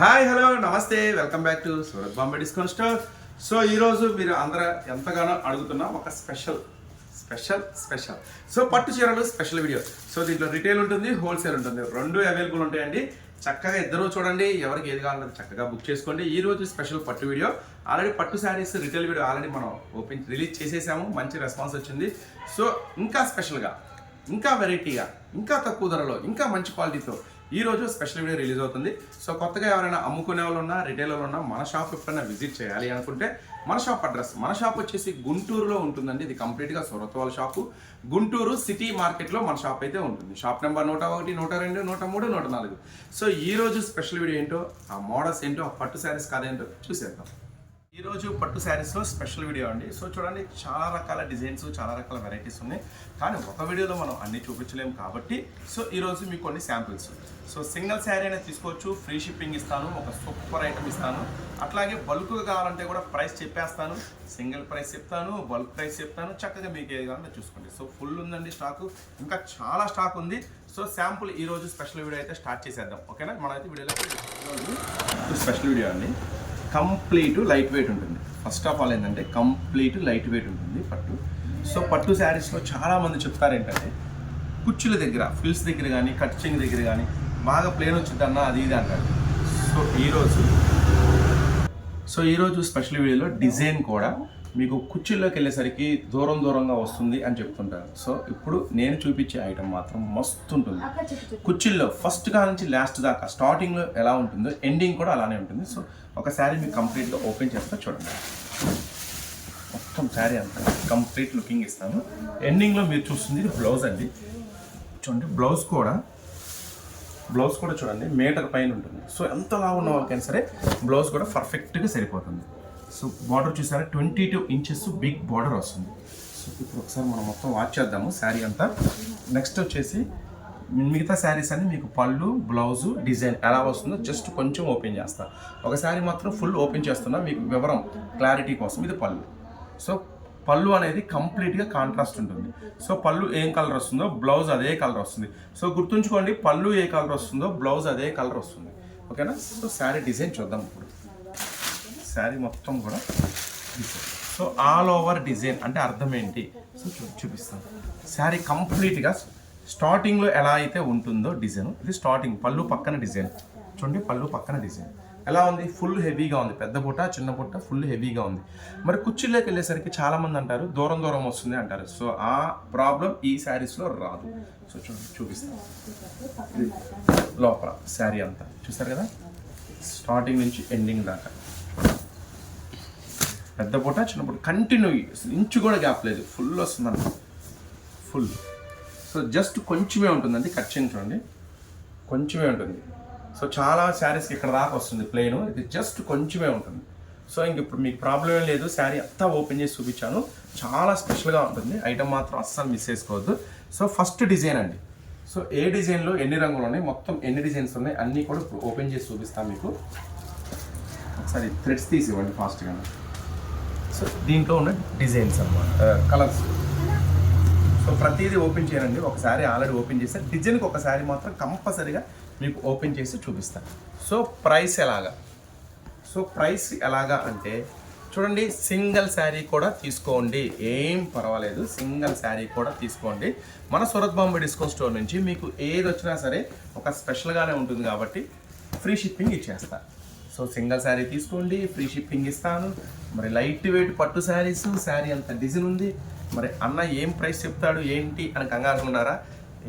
Hi hello నమస్తే. Welcome back to Surat Bombay discount store. So ఈరోజు మీరు అందరూ ఎంతగానో అడుగుతున్న ఒక స్పెషల్ స్పెషల్ స్పెషల్. సో పట్టు చీరలు స్పెషల్ వీడియో. సో దీంట్లో రిటైల్ ఉంటుంది హోల్సేల్ ఉంటుంది. రెండు అవైలబుల్ ఉంటాయండి. చక్కగా ఇద్దరు చూడండి ఎవరికి ఏది కావాలంటే చక్కగా బుక్ చేసుకోండి. ఈ రోజు స్పెషల్ పట్టు వీడియో. ఆల్రెడీ పట్టు శారీస్ రిటైల్ వీడియో ఆల్రెడీ మనం ఓపెన్ రిలీజ్ చేసేసాము. మంచి రెస్పాన్స్ వచ్చింది. సో ఇంకా స్పెషల్గా ఇంకా వెరైటీగా ఇంకా తక్కువ ధరలో ఇంకా మంచి క్వాలిటీతో ఈ రోజు స్పెషల్ వీడియో రిలీజ్ అవుతుంది. సో కొత్తగా ఎవరైనా అమ్ముకునే వాళ్ళు ఉన్నా రిటైల్ ఉన్నా మన షాప్ ఎప్పుడైనా విజిట్ చేయాలి అనుకుంటే మన షాప్ అడ్రస్ మన షాప్ వచ్చేసి గుంటూరులో ఉంటుందండి. ఇది కంప్లీట్గా సొరత వాళ్ళ షాపు. గుంటూరు సిటీ మార్కెట్లో మన షాప్ అయితే ఉంటుంది. షాప్ నెంబర్ నూట ఒకటి నూట రెండు నూట మూడు నూట నాలుగు. సో ఈ రోజు స్పెషల్ వీడియో ఏంటో ఆ మోడల్స్ ఏంటో ఆ పట్టు శారీస్ కాదేంటో చూసేద్దాం. ఈరోజు పట్టు శారీస్లో స్పెషల్ వీడియో అండి. సో చూడండి చాలా రకాల డిజైన్స్ చాలా రకాల వెరైటీస్ ఉన్నాయి. కానీ ఒక వీడియోలో మనం అన్ని చూపించలేము కాబట్టి సో ఈరోజు మీకు కొన్ని శాంపిల్స్ సో సింగిల్ శారీ అనేది తీసుకోవచ్చు ఫ్రీ షిప్పింగ్ ఇస్తాను ఒక సూపర్ ఐటమ్ ఇస్తాను. అట్లాగే బల్క్గా కావాలంటే కూడా ప్రైస్ చెప్పేస్తాను. సింగిల్ ప్రైస్ చెప్తాను బల్క్ ప్రైస్ చెప్తాను. చక్కగా మీకు ఏది కావాలంటే చూసుకోండి. సో ఫుల్ ఉందండి స్టాకు ఇంకా చాలా స్టాక్ ఉంది. సో శాంపుల్ ఈ రోజు స్పెషల్ వీడియో అయితే స్టార్ట్ చేసేద్దాం. ఓకేనా? మనమైతే వీడియోలో స్పెషల్ వీడియో అండి. కంప్లీట్ లైట్ వెయిట్ ఉంటుంది. ఫస్ట్ ఆఫ్ ఆల్ ఏంటంటే కంప్లీట్ లైట్ వెయిట్ ఉంటుంది పట్టు. సో పట్టు శారీస్లో చాలామంది చెప్తారు ఏంటంటే కుచ్చుల దగ్గర ఫిల్స్ దగ్గర కానీ కట్చింగ్ దగ్గర కానీ బాగా ప్లేన్ వచ్చిందన్న అది ఇది అంటారు. సో ఈరోజు సో ఈరోజు స్పెషల్ వీడియోలో డిజైన్ కూడా మీకు కుర్చీల్లోకి వెళ్ళేసరికి దూరం దూరంగా వస్తుంది అని చెప్తుంటారు. సో ఇప్పుడు నేను చూపించే ఐటమ్ మాత్రం మస్తు ఉంటుంది. కుర్చీల్లో ఫస్ట్గా నుంచి లాస్ట్ దాకా స్టార్టింగ్లో ఎలా ఉంటుందో ఎండింగ్ కూడా అలానే ఉంటుంది. సో ఒక శారీ మీకు కంప్లీట్గా ఓపెన్ చేస్తా చూడండి. మొత్తం శారీ అంతా కంప్లీట్ లుకింగ్ ఇస్తాను. ఎండింగ్లో మీరు చూస్తుంది ఇది బ్లౌజ్ అండి. చూడండి బ్లౌజ్ కూడా బ్లౌజ్ కూడా చూడండి మీటర్ పైన ఉంటుంది. సో ఎంతలా ఉన్న వాళ్ళకైనా సరే బ్లౌజ్ కూడా పర్ఫెక్ట్గా సరిపోతుంది. సో బార్డర్ చూసారా? Twenty two inches big border వస్తుంది. సో ఇప్పుడు ఒకసారి మనం మొత్తం వాచ్ చేద్దాము శారీ అంతా. నెక్స్ట్ వచ్చేసి మిగతా శారీస్ అన్ని మీకు పళ్ళు బ్లౌజు డిజైన్ ఎలా వస్తుందో జస్ట్ కొంచెం ఓపెన్ చేస్తా. ఒక శారీ మాత్రం ఫుల్ ఓపెన్ చేస్తున్నా మీకు వివరం క్లారిటీ కోసం. ఇది పళ్ళు. సో పళ్ళు అనేది కంప్లీట్గా కాంట్రాస్ట్ ఉంటుంది. సో పళ్ళు ఏం కలర్ వస్తుందో బ్లౌజ్ అదే కలర్ వస్తుంది. సో గుర్తుంచుకోండి పళ్ళు ఏ కలర్ వస్తుందో బ్లౌజ్ అదే కలర్ వస్తుంది. ఓకేనా? సో శారీ డిజైన్ చూద్దాం ఇప్పుడు. శారీ మొత్తం కూడా సో ఆల్ ఓవర్ డిజైన్ అంటే అర్థం ఏంటి? సో చూ చూపిస్తాను. శారీ కంప్లీట్గా స్టార్టింగ్లో ఎలా అయితే ఉంటుందో డిజైన్ ఇది స్టార్టింగ్ పళ్ళు పక్కన డిజైన్. చూడండి పళ్ళు పక్కన డిజైన్. ఎలా ఉంది? ఫుల్ హెవీగా ఉంది. పెద్ద బుట్ట చిన్న బుట్ట ఫుల్ హెవీగా ఉంది. మరి కుర్చీలోకి వెళ్ళేసరికి చాలామంది అంటారు దూరం దూరం వస్తుంది అంటారు. సో ఆ ప్రాబ్లం ఈ శారీస్లో రాదు. సో చూడండి చూపిస్తాను. లోపల శారీ అంతా. చూస్తారు కదా? స్టార్టింగ్ నుంచి ఎండింగ్ దాకా. పెద్ద పూట చిన్నపూట కంటిన్యూ ఇంచు కూడా గ్యాప్ లేదు. ఫుల్ వస్తుందన్న. ఫుల్ సో జస్ట్ కొంచెమే ఉంటుందండి. కట్ చేయండి చూడండి. కొంచెమే ఉంటుంది. సో చాలా శారీస్కి ఇక్కడ దాకా వస్తుంది ప్లెయిన్ ఇది జస్ట్ కొంచెమే ఉంటుంది. సో ఇంక ఇప్పుడు మీకు ప్రాబ్లం ఏం లేదు. శారీ అంతా ఓపెన్ చేసి చూపించాను. చాలా స్పెషల్గా ఉంటుంది. ఐటమ్ మాత్రం అస్సలు మిస్ చేసుకోవద్దు. సో ఫస్ట్ డిజైన్ అండి. సో ఏ డిజైన్లో ఎన్ని రంగులు ఉన్నాయి? మొత్తం ఎన్ని డిజైన్స్ ఉన్నాయి? అన్నీ కూడా ఇప్పుడు ఓపెన్ చేసి చూపిస్తాను మీకు. ఒకసారి థ్రెడ్స్ తీసి ఇవ్వండి ఫాస్ట్గా సో దీంట్లో ఉన్న డిజైన్స్ అనమాట కలర్స్ సో ప్రతిదీ ఓపెన్ చేయనండి. ఒకసారి ఆల్రెడీ ఓపెన్ చేస్తే డిజైన్కి ఒకసారి మాత్రం కంపల్సరీగా మీకు ఓపెన్ చేసి చూపిస్తాను. సో ప్రైస్ ఎలాగా? సో ప్రైస్ ఎలాగా అంటే చూడండి సింగిల్ శారీ కూడా తీసుకోండి. ఏం పర్వాలేదు. సింగిల్ శారీ కూడా తీసుకోండి. మన సూరత్ బాంబే డిస్కౌంట్ స్టోర్ నుంచి మీకు ఏది వచ్చినా సరే ఒక స్పెషల్గానే ఉంటుంది కాబట్టి ఫ్రీ షిప్పింగ్ ఇచ్చేస్తాను సో సింగిల్ శారీ తీసుకోండి ఫ్రీ షిప్పింగ్ ఇస్తాను. మరి లైట్ వెయిట్ పట్టు శారీస్ శారీ అంత డిజైన్ ఉంది. మరి అన్న ఏం ప్రైస్ చెప్తాడు ఏంటి అని కంగారు ఉన్నారా?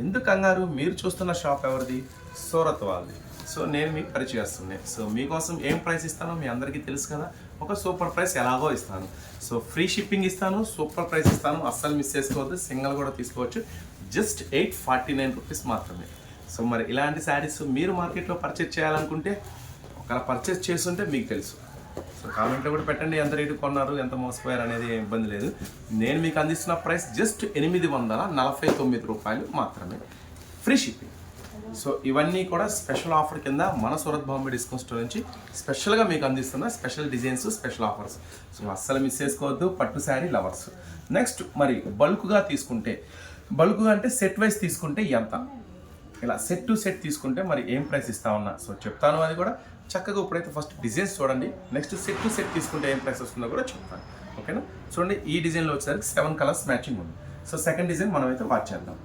ఎందుకు కంగారు? మీరు చూస్తున్న షాప్ ఎవరిది? సూరత్ వాళ్ళది. సో నేను మీకు పరిచయస్తున్నాను సో మీకోసం ఏం ప్రైస్ ఇస్తానో మీ అందరికీ తెలుసు కదా. ఒక సూపర్ ప్రైస్ ఎలాగో ఇస్తాను. సో ఫ్రీ షిప్పింగ్ ఇస్తాను సూపర్ ప్రైస్ ఇస్తాను. అస్సలు మిస్ చేసుకోవద్దు. సింగిల్ కూడా తీసుకోవచ్చు. Just eight forty nine rupees మాత్రమే. సో మరి ఇలాంటి శారీస్ మీరు మార్కెట్లో పర్చేస్ చేయాలనుకుంటే అలా పర్చేస్ చేస్తుంటే మీకు తెలుసు. సో కామెంట్లో కూడా పెట్టండి ఎంత రేటు కొన్నారు ఎంత మోసపోయారు అనేది ఏం ఇబ్బంది లేదు. నేను మీకు అందిస్తున్న ప్రైస్ జస్ట్ ఎనిమిది వందల నలభై తొమ్మిది రూపాయలు మాత్రమే ఫ్రీ షిప్పింగ్ సో ఇవన్నీ కూడా స్పెషల్ ఆఫర్ కింద మన సూరత్ బాంబే డిస్కౌంట్ స్టోర్ నుంచి స్పెషల్గా మీకు అందిస్తున్న special designs special offers so అస్సలు మిస్ చేసుకోవద్దు పట్టు శారీ లవర్స్ నెక్స్ట్ మరి బల్క్గా తీసుకుంటే బల్క్గా అంటే సెట్ వైజ్ తీసుకుంటే ఎంత? ఇలా సెట్ టు సెట్ తీసుకుంటే మరి ఏం ప్రైస్ ఇస్తా ఉన్నా సో చెప్తాను అది కూడా. చక్కగా ఇప్పుడైతే ఫస్ట్ డిజైన్స్ చూడండి. నెక్స్ట్ సెట్ టు సెట్ తీసుకుంటే ఏం ప్రైస్ వస్తుందో కూడా చెప్తాను. ఓకేనా చూడండి ఈ డిజైన్లో వచ్చేసరికి సెవెన్ కలర్స్ మ్యాచింగ్ ఉంది. సో సెకండ్ డిజైన్ మనం అయితే వాచ్ చేద్దాం.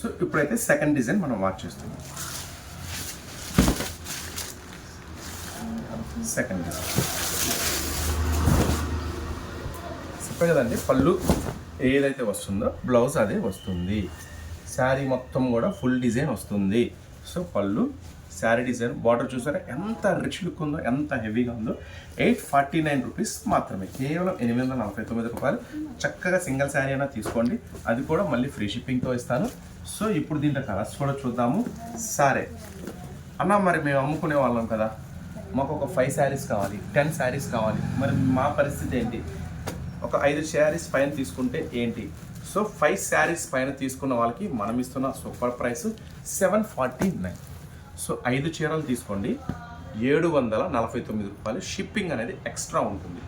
సో ఇప్పుడైతే సెకండ్ డిజైన్ మనం వాచ్ చేస్తున్నాం. సెకండ్ డిజైన్ చెప్పే కదండి పళ్ళు ఏదైతే వస్తుందో బ్లౌజ్ అదే వస్తుంది. శారీ మొత్తం కూడా ఫుల్ డిజైన్ వస్తుంది. సో పళ్ళు శారీ డిజైన్ బార్డర్ చూసారా? ఎంత రిచ్ లుక్ ఉందో ఎంత హెవీగా ఉందో. ఎయిట్ ఫార్టీ నైన్ రూపీస్ మాత్రమే. కేవలం ఎనిమిది వందల నలభై తొమ్మిది రూపాయలు. చక్కగా సింగిల్ శారీ అయినా తీసుకోండి. అది కూడా మళ్ళీ ఫ్రీ షిప్పింగ్తో ఇస్తాను. సో ఇప్పుడు దీంట్లో కలర్స్ కూడా చూద్దాము. సరే. అన్న మరి మేము అమ్ముకునే వాళ్ళం కదా. మాకు ఒక ఫైవ్ శారీస్ కావాలి టెన్ శారీస్ కావాలి. మరి మా పరిస్థితి ఏంటి? ఒక ఐదు శారీస్ పైన తీసుకుంటే ఏంటి? సో ఫైవ్ శారీస్ పైన తీసుకున్న వాళ్ళకి మనం ఇస్తున్న super price seven forty nine so ఐదు చీరలు తీసుకోండి. ఏడు వందల నలభై తొమ్మిది రూపాయలు షిప్పింగ్ అనేది ఎక్స్ట్రా ఉంటుంది.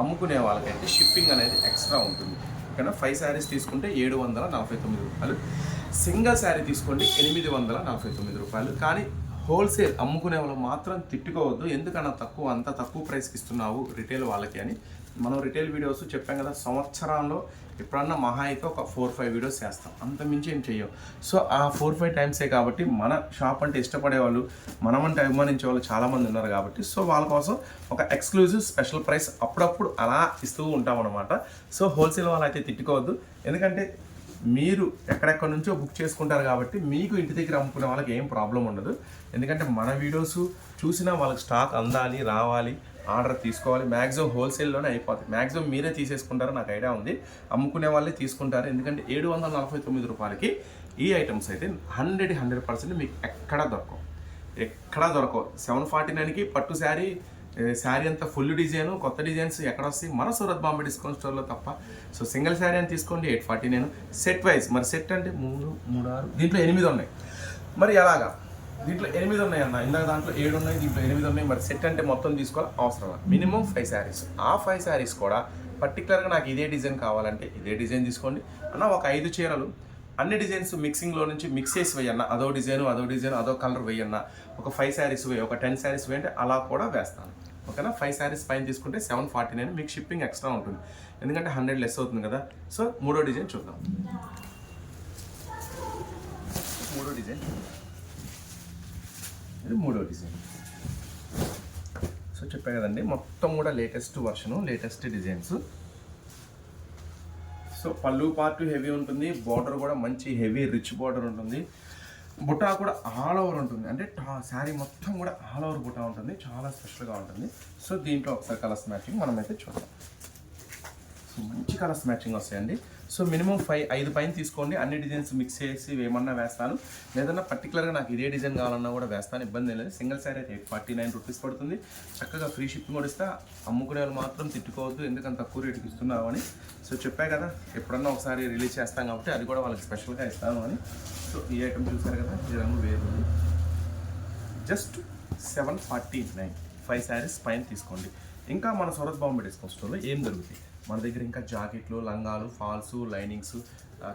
అమ్ముకునే వాళ్ళకైతే షిప్పింగ్ అనేది ఎక్స్ట్రా ఉంటుంది. ఓకేనా ఫైవ్ శారీస్ తీసుకుంటే ఏడు వందల నలభై తొమ్మిది రూపాయలు. సింగిల్ శారీ తీసుకోండి ఎనిమిది వందల నలభై తొమ్మిది రూపాయలు. కానీ హోల్సేల్ అమ్ముకునే వాళ్ళు మాత్రం తిట్టుకోవద్దు. ఎందుకన్నా తక్కువ అంత తక్కువ ప్రైస్కి ఇస్తున్నావు రిటైల్ వాళ్ళకి అని మనం రిటైల్ వీడియోస్ చెప్పాం కదా సంవత్సరంలో ఎప్పుడన్నా మహా అయితే ఒక ఫోర్ ఫైవ్ వీడియోస్ చేస్తాం. అంత మించి ఏం చెయ్యం. సో ఆ ఫోర్ ఫైవ్ టైమ్సే కాబట్టి మన షాప్ అంటే ఇష్టపడే వాళ్ళు మనమంటే అభిమానించే వాళ్ళు చాలామంది ఉన్నారు కాబట్టి సో వాళ్ళ కోసం ఒక ఎక్స్క్లూజివ్ స్పెషల్ ప్రైస్ అప్పుడప్పుడు అలా ఇస్తూ ఉంటాం అనమాట సో హోల్సేల్ వాళ్ళు అయితే తిట్టుకోవద్దు. ఎందుకంటే మీరు ఎక్కడెక్కడ నుంచో బుక్ చేసుకుంటారు కాబట్టి మీకు ఇంటి దగ్గర అమ్ముకునే వాళ్ళకి ఏం ప్రాబ్లం ఉండదు. ఎందుకంటే మన వీడియోస్ చూసినా వాళ్ళకి స్టాక్ అందాలి రావాలి. ఆర్డర్ తీసుకోవాలి. మ్యాక్సిమం హోల్సేల్లోనే అయిపోతుంది మ్యాక్సిమం మీరే తీసేసుకుంటారో నాకు ఐడియా ఉంది. అమ్ముకునే వాళ్ళే తీసుకుంటారు. ఎందుకంటే ఏడు వందల నలభై తొమ్మిది రూపాయలకి ఈ ఐటమ్స్ అయితే హండ్రెడ్ హండ్రెడ్ పర్సెంట్ మీకు ఎక్కడా దొరకవు. ఎక్కడా దొరకవు. సెవెన్ ఫార్టీ నైన్కి పట్టు శారీ శారీ అంతా ఫుల్ డిజైన్ కొత్త డిజైన్స్ ఎక్కడ వస్తాయి? మన సూరత్ బాంబే డిస్కౌంట్ స్టోర్లో తప్ప. సో సింగిల్ శారీ అని తీసుకోండి eight forty nine. Set wise మరి సెట్ అంటే మూడు మూడు ఆరు దీంట్లో ఎనిమిది ఉన్నాయి. మరి ఎలాగా? దీంట్లో ఎనిమిది ఉన్నాయి అన్న ఇందాక దాంట్లో ఏడు ఉన్నాయి దీంట్లో ఎనిమిది ఉన్నాయి. మరి సెట్ అంటే మొత్తం తీసుకోవాలి? అవసరం మినిమం ఫైవ్ శారీస్ ఆ ఫైవ్ శారీస్ కూడా పర్టికులర్గా నాకు ఇదే డిజైన్ కావాలంటే ఇదే డిజైన్ తీసుకోండి. అన్న ఒక ఐదు చీరలు. అన్ని డిజైన్స్ మిక్సింగ్లో నుంచి మిక్స్ చేసి వేయన్న. అదో డిజైన్ అదో డిజైన్ అదో కలర్ వేయన్న. ఒక ఫైవ్ శారీస్ వేయ ఒక టెన్ శారీస్ వేయండి అలా కూడా వేస్తాను. ఓకేనా? ఫైవ్ శారీస్ పైన తీసుకుంటే సెవెన్ ఫార్టీ నైన్ మీకు షిప్పింగ్ ఎక్స్ట్రా ఉంటుంది. ఎందుకంటే హండ్రెడ్ లెస్ అవుతుంది కదా. సో మూడో డిజైన్ చూద్దాం. మూడో డిజైన్ ఇది మూడో డిజైన్. సో చెప్పా కదండి మొత్తం కూడా latest version latest designs so పళ్ళు పార్ట్ హెవీ ఉంటుంది బార్డర్ కూడా మంచి హెవీ రిచ్ బార్డర్ ఉంటుంది. బుటా కూడా ఆల్ ఓవర్ ఉంటుంది. అంటే శారీ మొత్తం కూడా ఆల్ ఓవర్ బుటా ఉంటుంది చాలా స్పెషల్గా ఉంటుంది. సో దీంట్లో ఒకసారి కలర్స్ మ్యాచింగ్ మనమైతే చూద్దాం. సో మంచి కలర్స్ మ్యాచింగ్ వస్తాయండి. సో మినిమం ఫైవ్ ఐదు పైన తీసుకోండి. అన్ని డిజైన్స్ మిక్స్ చేసి ఏమన్నా వేస్తాను. లేదన్నా పర్టికులర్గా నాకు ఇదే డిజైన్ కావాలన్నా కూడా వేస్తాను. ఇబ్బంది లేదు. సింగిల్ శారీ అయితే ఫార్టీ నైన్ రూపీస్ పడుతుంది. చక్కగా ఫ్రీ షిప్పింగ్ కూడా ఇస్తా. అమ్ముకునే వాళ్ళు మాత్రం తిట్టుకోవద్దు. ఎందుకంత తక్కువ రేటుకి ఇస్తున్నావు అని. సో చెప్పా కదా ఎప్పుడన్నా ఒకసారి రిలీజ్ చేస్తాం కాబట్టి అది కూడా వాళ్ళకి స్పెషల్గా ఇస్తాను అని. సో ఈ ఐటమ్ చూసారు కదా ఈ రంగు వేరు just seven forty nine five saris పైన తీసుకోండి. ఇంకా మన సౌరత్ బాంబే డిస్కౌంట్ స్టోర్లో ఏం దొరుకుతాయి? మన దగ్గర ఇంకా జాకెట్లు లంగాలు falls linings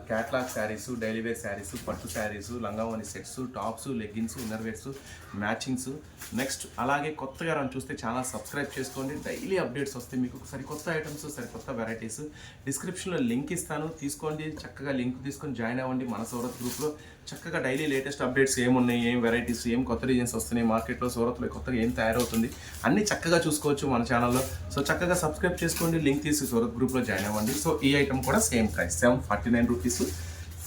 catalogue saris daily wear saris పట్టు saris లంగావని sets tops leggings inner wears matchings. Next అలాగే కొత్తగా రన్ చూస్తే ఛానల్ సబ్స్క్రైబ్ చేసుకోండి. డైలీ అప్డేట్స్ వస్తాయి మీకు. సరికొత్త ఐటమ్స్ సరికొత్త వెరైటీస్. డిస్క్రిప్షన్లో లింక్ ఇస్తాను. తీసుకోండి. చక్కగా లింక్ తీసుకొని జాయిన్ అవ్వండి మన సూరత్ గ్రూప్లో. చక్కగా డైలీ లేటెస్ట్ అప్డేట్స్ ఏమున్నాయి ఏం వెరైటీస్ ఏం కొత్త డిజైన్స్ వస్తున్నాయి మార్కెట్లో సూరత్లో కొత్తగా ఏం తయారవుతుంది అన్నీ చక్కగా చూసుకోవచ్చు మన ఛానల్లో. సో చక్కగా సబ్స్క్రైబ్ చేసుకోండి. లింక్ తీసి సూరత్ గ్రూప్లో జాయిన్ అవ్వండి. సో ఈ ఐటమ్ కూడా same price seven forty nine rupees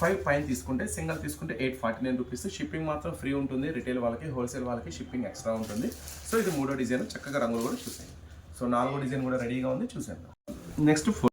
five పైన తీసుకుంటే సింగిల్ తీసుకుంటే eight forty nine rupees shipping మాత్రం ఫ్రీ ఉంటుంది. రిటైల్ వాళ్ళకి హోల్సేల్ వాళ్ళకి షిప్పింగ్ ఎక్స్ట్రా ఉంటుంది. సో ఇది మూడో డిజైన్. చక్కగా రంగులు కూడా చూసాను సో నాలుగో డిజైన్ కూడా రెడీగా ఉంది. చూసాను నెక్స్ట్